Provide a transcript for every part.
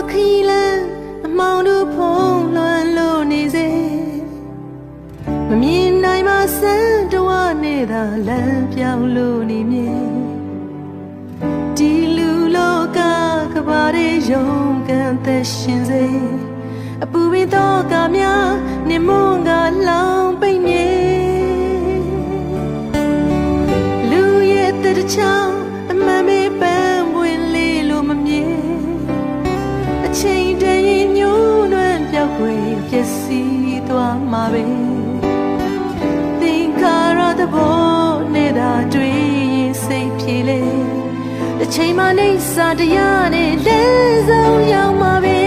လူဘဝခီးလန်းအမောင်တို့ဖုံးလွှမ်းလို့နေစေမမြင်နိုင်မဆန်းတဝနဲ့သာလမ်းပြောင်းလို့နေမြင်ဒီလူလောကကဘာရဲ့ရုံးကန်သက်ရှင်စေအပူပင်တော့ကများနေမွန်ကလောင်ပိတ်မြေလူရဲ့တချောင်း စီးသွားမှာပဲသင်္ခါရသဘောနဲ့သာတွေ့ရင်စိတ်ပြေလေတစ်ချိန်မှနေစာတရားနဲ့လဲဆုံးရောက်မှာပဲ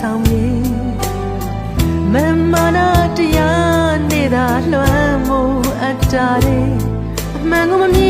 ဆောင်မြေမမနာတရားနေတာလွှမ်းမိုးအပ်တာတွေအမှန်ကိုမမြင်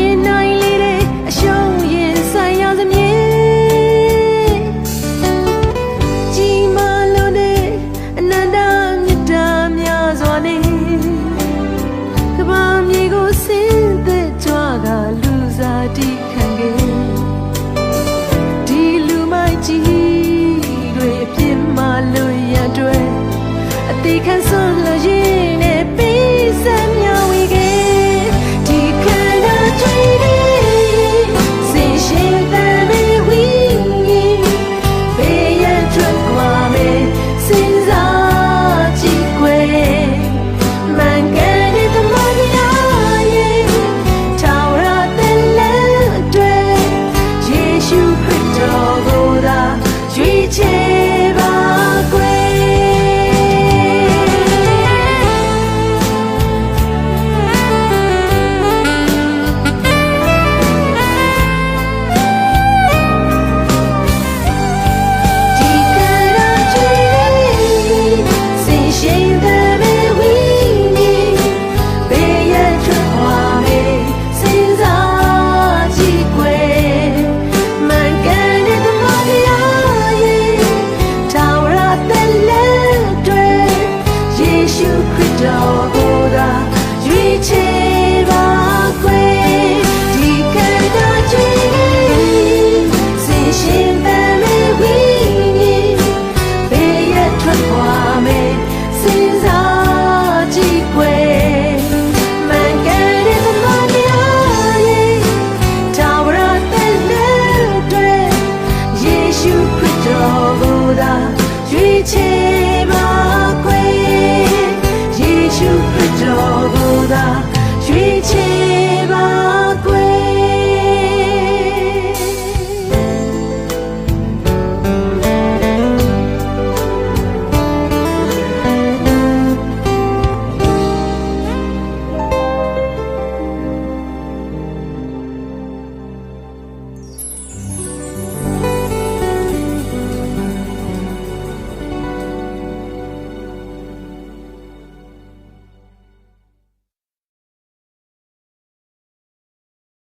change.